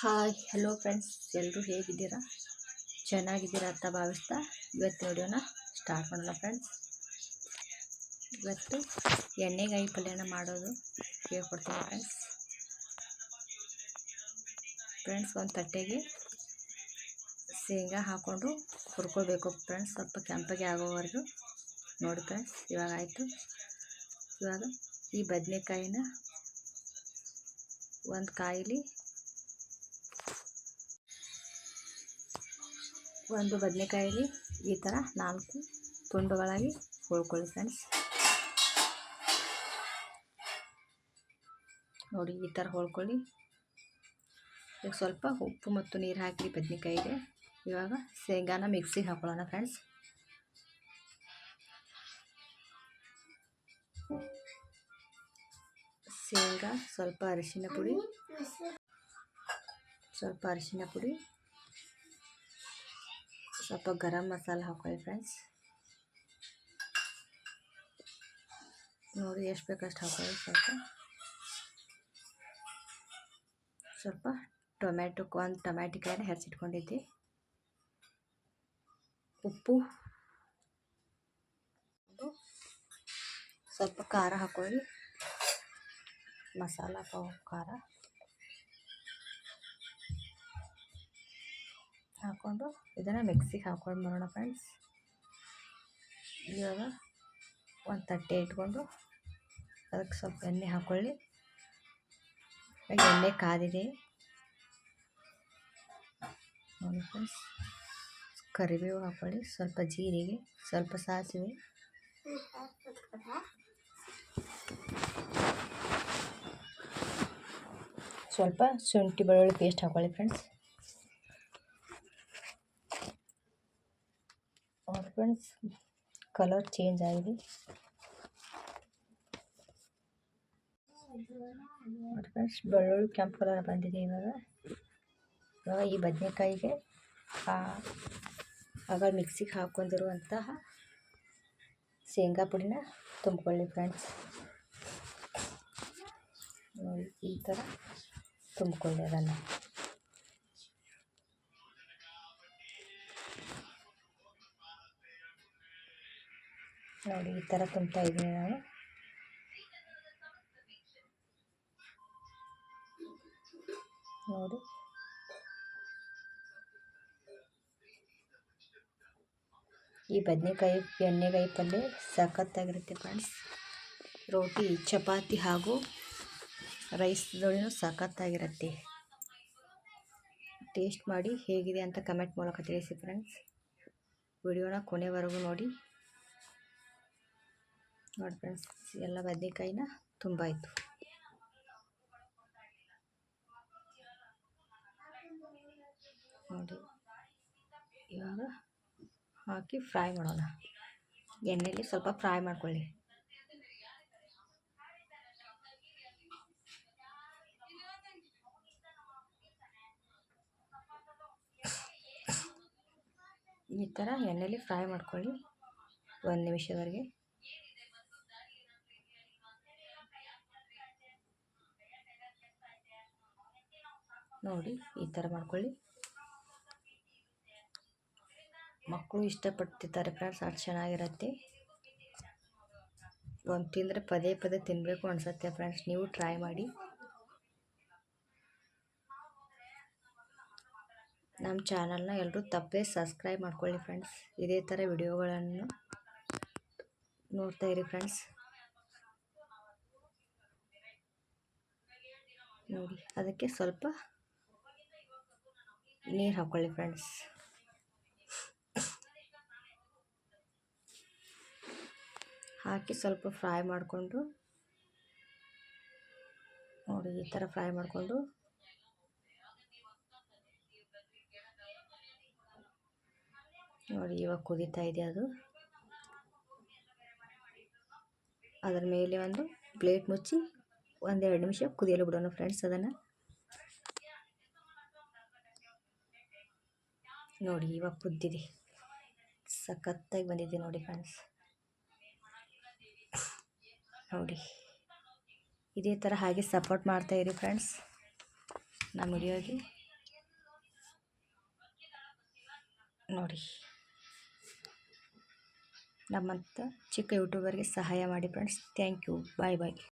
Hi hello friends ಎಲ್ಲರೂ ಹೇಗಿದ್ದೀರಾ? ಚೆನ್ನಾಗಿದ್ದೀರಾ ಅಂತ ಭಾವಿಸ್ತಾ ಇವತ್ತು ವಿಡಿಯೋನ ಸ್ಟಾರ್ಟ್ ಮಾಡೋಣ ಫ್ರೆಂಡ್ಸ್ ಇವತ್ತು ಎಣ್ಣೆಗಾಯಿ ಪಲ್ಯನ ಮಾಡೋದು ಹೇಳ್ಕೊಡ್ತೀನಿ ಫ್ರೆಂಡ್ಸ್ ಫ್ರೆಂಡ್ಸ್ ಒಂದು ತಟ್ಟೆಗೆ ಶೇಂಗಾ ಹಾಕ್ಕೊಂಡು ಹುರ್ಕೊಳ್ಬೇಕು ಫ್ರೆಂಡ್ಸ್ ಸ್ವಲ್ಪ ಕೆಂಪಗೆ ಆಗೋವರೆಗೂ. ನೋಡಿ ಫ್ರೆಂಡ್ಸ್ ಇವಾಗ ಆಯಿತು. ಇವಾಗ ಈ ಬದನೆಕಾಯಿನ ಒಂದು ಕಾಯಿಲಿ ಒಂದು ಬದನೆಕಾಯಲ್ಲಿ ಈ ಥರ ನಾಲ್ಕು ತುಂಡುಗಳಾಗಿ ಹೋಳ್ಕೊಳ್ಳಿ ಫ್ರೆಂಡ್ಸ್. ನೋಡಿ, ಈ ಥರ ಹೊಳ್ಕೊಳ್ಳಿ ಈಗ ಸ್ವಲ್ಪ ಉಪ್ಪು ಮತ್ತು ನೀರು ಹಾಕಿ ಬದನೆಕಾಯಿಗೆ ಇವಾಗ ಶೇಂಗಾನ ಮಿಕ್ಸಿಗೆ ಹಾಕೊಳ್ಳೋಣ ಫ್ರೆಂಡ್ಸ್. ಶೇಂಗಾ, ಸ್ವಲ್ಪ ಅರಿಶಿನ ಪುಡಿ. ಸ್ವಲ್ಪ ಅರಿಶಿನ ಪುಡಿ. ಸ್ವಲ್ಪ ಗರಂ ಮಸಾಲ ಹಾಕೊಳ್ಳಿ ಫ್ರೆಂಡ್ಸ್ ನೋಡಿ ಎಷ್ಟು ಬೇಕಷ್ಟು ಹಾಕೊಳ್ಳಿ ಸ್ವಲ್ಪ ಸ್ವಲ್ಪ ಟೊಮ್ಯಾಟೋಕ್ಕೆ ಒಂದು ಟೊಮ್ಯಾಟಿಕಾಯನ್ನು ಹೆಚ್ಚಿಟ್ಕೊಂಡಿದ್ದೆ ಉಪ್ಪು. ಸ್ವಲ್ಪ ಖಾರ ಹಾಕೊಳ್ಳಿ ಮಸಾಲ ಖಾರ ಹಾಕ್ಕೊಂಡು ಇದನ್ನು ಮಿಕ್ಸಿಗೆ ಹಾಕ್ಕೊಂಡು ಬರೋಣ ಫ್ರೆಂಡ್ಸ್. ಇವಾಗ ಒಂದು ತಟ್ಟೆ ಇಟ್ಕೊಂಡು ಅದಕ್ಕೆ ಸ್ವಲ್ಪ ಎಣ್ಣೆ ಹಾಕ್ಕೊಳ್ಳಿ ಎಣ್ಣೆ ಕಾದಿದೆ. ನೋಡಿ ಫ್ರೆಂಡ್ಸ್, ಕರಿಬೇವು ಹಾಕ್ಕೊಳ್ಳಿ ಸ್ವಲ್ಪ ಜೀರಿಗೆ, ಸ್ವಲ್ಪ ಸಾಸಿವೆ. ಸ್ವಲ್ಪ ಶುಂಠಿ ಬೆಳ್ಳುಳ್ಳಿ ಪೇಸ್ಟ್ ಹಾಕೊಳ್ಳಿ ಫ್ರೆಂಡ್ಸ್ ಫ್ರೆಂಡ್ಸ್ ಕಲರ್ ಚೇಂಜ್ ಆಗಿದೆ. ಫ್ರೆಂಡ್ಸ್ ಬೆಳ್ಳುಳ್ಳಿ ಕೆಂಪು ಕಲರ್ ಬಂದಿದೆ ಇವಾಗ. ಇವಾಗ ಈ ಬದನೆಕಾಯಿಗೆ ಆಗ ಮಿಕ್ಸಿಗೆ ಹಾಕ್ಕೊಂಡಿರುವಂತಹ ಶೇಂಗಾ ಪುಡಿನ ತುಂಬ್ಕೊಳ್ಳಿ ಫ್ರೆಂಡ್ಸ್ ನೋಡಿ ಈ ಥರ ಅದನ್ನು ನೋಡಿ, ಈ ಥರ ತುಂಬ್ತಾ ಇದ್ದೀನಿ ನಾನು. ನೋಡಿ. ಈ ಬದನೆಕಾಯಿ, ಎಣ್ಣೆಗಾಯಿ ಪಲ್ಯ ಸಖತ್ತಾಗಿರುತ್ತೆ ಫ್ರೆಂಡ್ಸ್. ರೋಟಿ, ಚಪಾತಿ ಹಾಗೂ ರೈಸ್ ಜೋಡಿನೂ ಸಖತ್ತಾಗಿರುತ್ತೆ. ಟೇಸ್ಟ್ ಮಾಡಿ ಹೇಗಿದೆ ಅಂತ ಕಮೆಂಟ್ ಮೂಲಕ ತಿಳಿಸಿ ಫ್ರೆಂಡ್ಸ್ ವಿಡಿಯೋನ ಕೊನೆವರೆಗೂ ನೋಡಿ. ನೋಡಿ ಫ್ರೆಂಡ್ಸ್ ಎಲ್ಲ ಬದನೆಕಾಯಿನ ತುಂಬ ಆಯಿತು ನೋಡಿ, ಇವಾಗ ಹಾಕಿ ಫ್ರೈ ಮಾಡೋಣ. ಎಣ್ಣೆಯಲ್ಲಿ ಸ್ವಲ್ಪ ಫ್ರೈ ಮಾಡ್ಕೊಳ್ಳಿ. ಈ ಥರ ಎಣ್ಣೆಯಲ್ಲಿ ಫ್ರೈ ಮಾಡ್ಕೊಳ್ಳಿ. ಒಂದು ನಿಮಿಷದವರೆಗೆ. ನೋಡಿ, ಈ ಥರ ಮಾಡ್ಕೊಳ್ಳಿ. ಮಕ್ಕಳು ಇಷ್ಟಪಡ್ತಿದ್ದಾರೆ ಫ್ರೆಂಡ್ಸ್, ಅದು ಚೆನ್ನಾಗಿರುತ್ತೆ. ಒಂದು ತಿಂದರೆ ಪದೇ ಪದೇ ತಿನ್ನಬೇಕು ಅನಿಸುತ್ತೆ ಫ್ರೆಂಡ್ಸ್, ನೀವು ಟ್ರೈ ಮಾಡಿ. ನಮ್ಮ ಚಾನಲ್ನ ಎಲ್ಲರೂ ತಪ್ಪೇ ಸಬ್ಸ್ಕ್ರೈಬ್ ಮಾಡ್ಕೊಳ್ಳಿ ಫ್ರೆಂಡ್ಸ್. ಇದೇ ಥರ ವಿಡಿಯೋಗಳನ್ನು ನೋಡ್ತಾ ಇರಿ ಫ್ರೆಂಡ್ಸ್. ನೋಡಿ, ಅದಕ್ಕೆ ಸ್ವಲ್ಪ ನೀರು ಹಾಕ್ಕೊಳ್ಳಿ ಫ್ರೆಂಡ್ಸ್. ಹಾಕಿ ಸ್ವಲ್ಪ ಫ್ರೈ ಮಾಡಿಕೊಂಡು ನೋಡಿ, ಈ ಥರ ಫ್ರೈ ಮಾಡಿಕೊಂಡು ನೋಡಿ, ಇವಾಗ ಕುದೀತಾ ಇದೆ ಅದು. ಅದರ ಮೇಲೆ ಒಂದು ಪ್ಲೇಟ್ ಮುಚ್ಚಿ ಒಂದೆರಡು ನಿಮಿಷ ಕುದಿಯಲು ಬಿಡೋಣ ಫ್ರೆಂಡ್ಸ್ ಅದನ್ನು. ನೋಡಿ, ಇವಾಗ ಕುದ್ದಿದೆ. ಸಖತ್ತಾಗಿ ಬಂದಿದೆ ನೋಡಿ ಫ್ರೆಂಡ್ಸ್. ನೋಡಿ, ಇದೇ ಥರ ಹಾಗೆ ಸಪೋರ್ಟ್ ಮಾಡ್ತಾಯಿರಿ ಫ್ರೆಂಡ್ಸ್. ನಮ್ಮ ವಿಡಿಯೋಗೆ. ನೋಡಿ. ನಮ್ಮಂಥ ಚಿಕ್ಕ ಯೂಟ್ಯೂಬರ್ಗೆ ಸಹಾಯ ಮಾಡಿ friends thank you bye bye